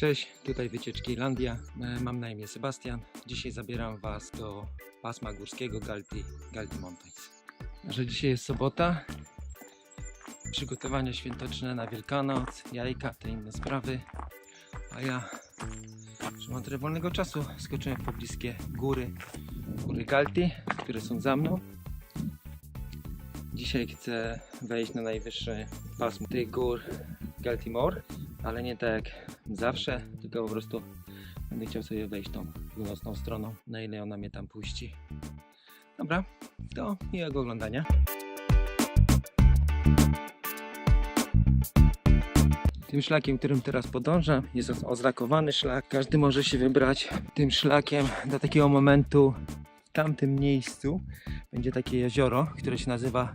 Cześć, tutaj Wycieczki Irlandia. E, Mam na imię Sebastian. Dzisiaj zabieram Was do pasma górskiego Galti, Galti Mountains. Że dzisiaj jest sobota. Przygotowania świąteczne na Wielkanoc, jajka, te inne sprawy. A ja, że mam trochę wolnego czasu, skoczyłem w pobliskie góry, góry Galti, które są za mną. Dzisiaj chcę wejść na najwyższe pasmo tych gór Galtimore, ale nie tak zawsze, tylko po prostu będę chciał sobie wejść tą północną stroną, na ile ona mnie tam puści. Dobra, to miłego oglądania. Tym szlakiem, którym teraz podążam, jest oznakowany szlak. Każdy może się wybrać tym szlakiem do takiego momentu. Tamtym miejscu będzie takie jezioro, które się nazywa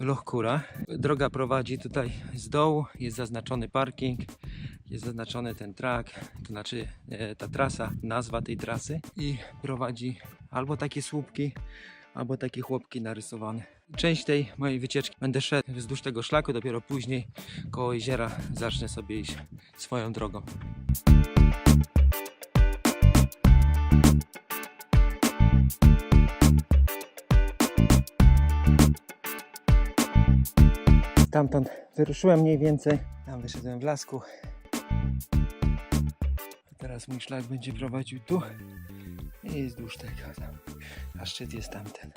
Loch Kura. Droga prowadzi tutaj z dołu, jest zaznaczony parking, jest zaznaczony ten track, to znaczy e, ta trasa, nazwa tej trasy i prowadzi albo takie słupki, albo takie chłopki narysowane. Część tej mojej wycieczki będę szedł wzdłuż tego szlaku, dopiero później koło jeziora zacznę sobie iść swoją drogą. Stamtąd wyruszyłem mniej więcej, tam wyszedłem w lasku. A teraz mój szlak będzie prowadził tu i wzdłuż tego tam. A szczyt jest tamten.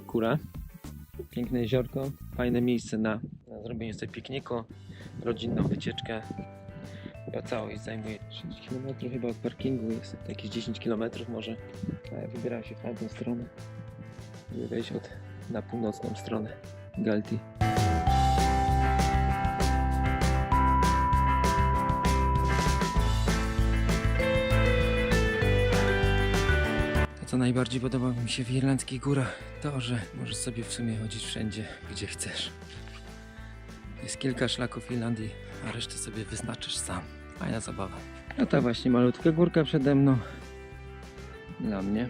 Kura. Piękne jeziorko, fajne miejsce na, na zrobienie sobie pikniku, rodzinną wycieczkę. Chyba całość zajmuje 6 km chyba od parkingu jest jakieś 10 km może. Ja wybieram się w tamtą stronę. Żeby wejść od, na północną stronę Galti. Co najbardziej podoba mi się w irlandzkich górach to, że możesz sobie w sumie chodzić wszędzie, gdzie chcesz. Jest kilka szlaków Irlandii, a resztę sobie wyznaczysz sam. Fajna zabawa. No ta właśnie malutka górka przede mną. Dla mnie.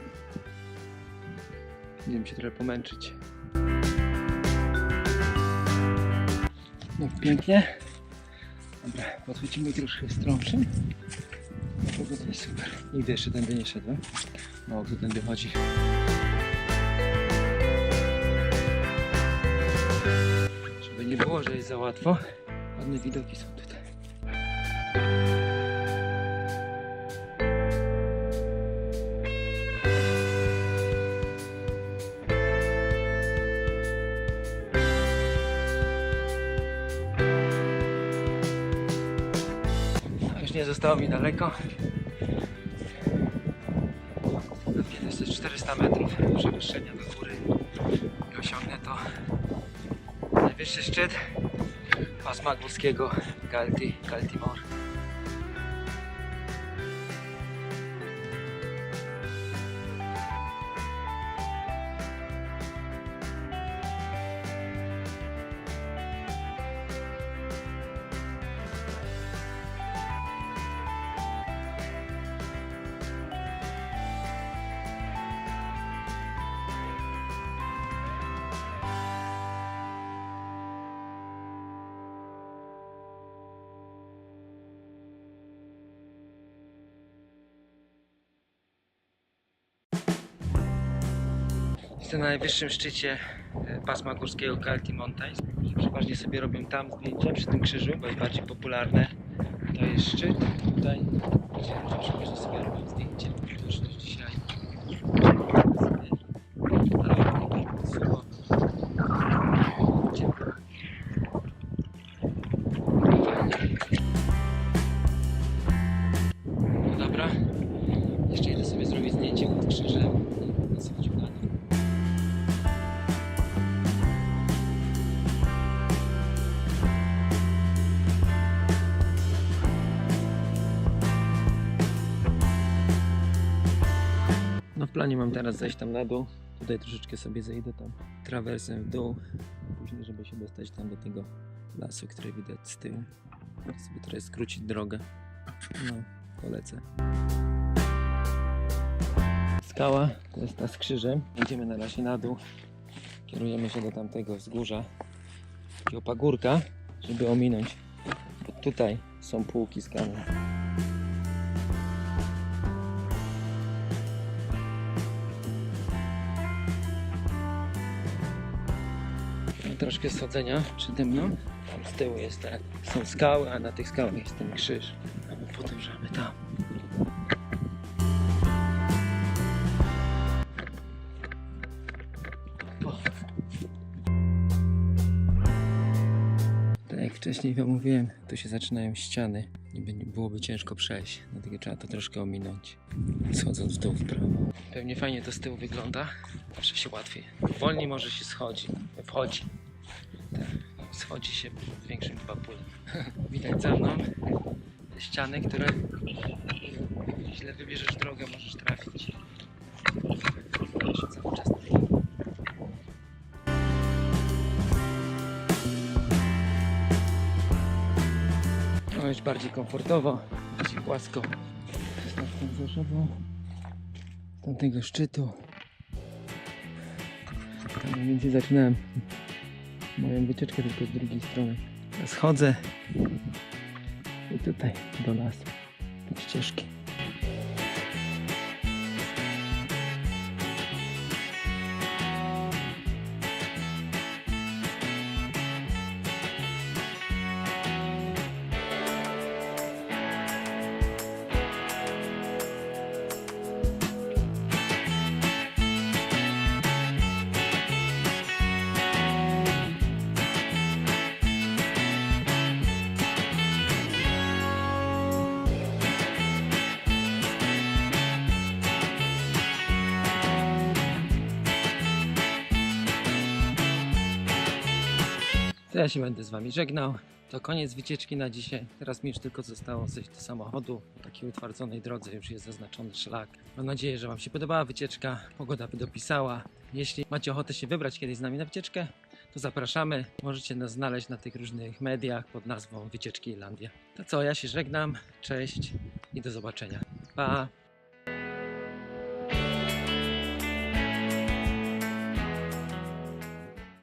Będziemy się trochę pomęczyć. No pięknie. Dobra, podchodzimy troszkę stromszy. Pogoda jest super. Nigdy jeszcze tędy nie szedłem. Mało kto tędy chodzi. Żeby nie było, że jest za łatwo. Ładne widoki są tutaj. No, już nie zostało mi daleko. 300 metrów przewyższenia do góry i osiągnę to najwyższy szczyt pasma górskiego Galti, Galtimore. Jestem na najwyższym szczycie e, pasma górskiego Kalki Mountains. Przeważnie sobie robię tam zdjęcia przy tym krzyżu, bo jest bardziej popularne. To jest szczyt. Tutaj ludzie przeważnie sobie robią zdjęcie. To już też dzisiaj No dobra, jeszcze idę sobie zrobić zdjęcie pod krzyżem. Planie mam teraz zejść tam na dół. Tutaj troszeczkę sobie zejdę tam trawersem w dół. Później, żeby się dostać tam do tego lasu, który widać z tyłu. Chcę sobie trochę skrócić drogę. No, polecę. Skała to jest ta z krzyżem. Idziemy na razie na dół. Kierujemy się do tamtego wzgórza. Takiego pagórka, żeby ominąć. Tutaj są półki. Mam troszkę schodzenia przede mną. Tam z tyłu jest tak. Są skały, a na tych skałach jest ten krzyż. Podążamy tam. Tak jak wcześniej wam mówiłem, tu się zaczynają ściany. Będzie- byłoby ciężko przejść, dlatego trzeba to troszkę ominąć. Schodząc w dół w prawo. Pewnie fajnie to z tyłu wygląda. Zawsze się łatwiej. Wolniej może się schodzi. Wchodzi. Schodzi się większym papule. Widać za mną ściany, które źle wybierzesz drogę, możesz trafić. Cały czas No już bardziej komfortowo, bardziej płasko. Stawką zeszową z tamtego szczytu. Tam mniej więcej zaczynałem moją wycieczkę tylko z drugiej strony. Teraz chodzę i tutaj do lasu, do ścieżki. To ja się będę z Wami żegnał. To koniec wycieczki na dzisiaj. Teraz mi już tylko zostało zejść do samochodu. Po takiej utwardzonej drodze już jest zaznaczony szlak. Mam nadzieję, że Wam się podobała wycieczka. Pogoda by dopisała. Jeśli macie ochotę się wybrać kiedyś z nami na wycieczkę, to zapraszamy. Możecie nas znaleźć na tych różnych mediach pod nazwą Wycieczki Irlandia. To co, ja się żegnam. Cześć i do zobaczenia. Pa!